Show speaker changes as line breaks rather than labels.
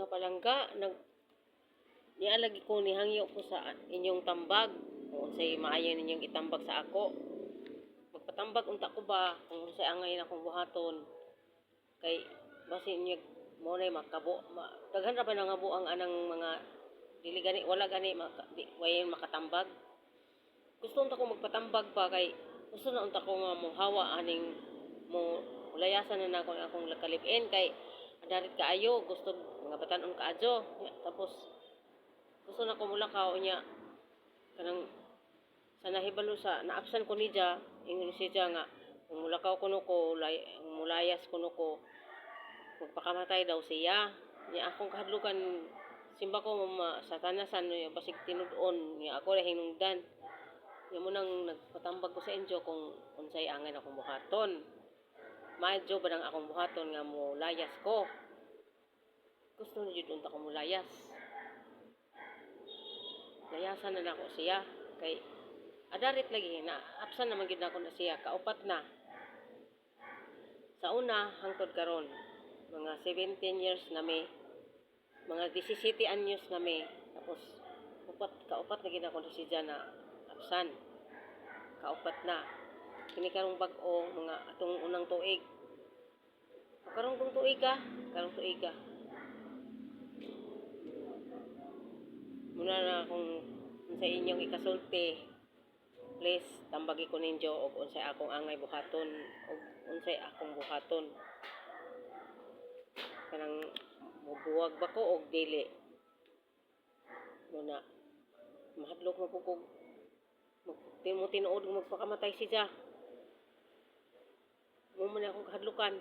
Sa palangga, nag nialagi ko ni hangyo ko sa inyong tambag. Kung say maayo ninyong itambag sa ako. Magpatambag unta ko ba kung sa angay na akong buhaton. Kay basin niya mo na makabo. Ma, daghan ra ba na nga buang anang mga dili gani wala gani maka, di, wayan makatambag. Gusto unta ko magpatambag pa kay gusto na unta ko nga mohawa aning mo ulayasan na nako akong lakalipin kay darit kaayo gusto mga batanon kaadyo Ya, tapos gusto na ko mulakaw niya kanang sa nahibalo sa naapsan ko ni Ja ingon siya nga kung mulakaw kuno ko lay, mulayas kuno ko magpakamatay daw siya. Niya akong kahadlukan simba ko mama sa tanasan niya basig tinud-on niya ako ra hinungdan. Niya mo nang nagpatambag ko sa inyo kung unsay angay akong buhaton Medyo ba nang akong buhaton nga mo layas ko? Gusto niyo doon ako mo layas. Layasan na nako siya. Kay adarit lagi na apsan naman gid ako na siya kaupat na. Sa una hangtod karon mga 17 years na may mga 17 anyos na may tapos upat kaupat na gid ako na siya na apsan. Kaupat na kini karong bag-o mga atong unang tuig. Karong tong tuig ka karong tuig ka muna na akong sa inyong ikasulti. Please tambagi ko ninyo og unsay akong angay buhaton og unsay akong buhaton. Kanang mubuwag ba ko og dili? Muna mahadlok mo po kog mo tinuod magpakamatay siya mo man akong kahadlukan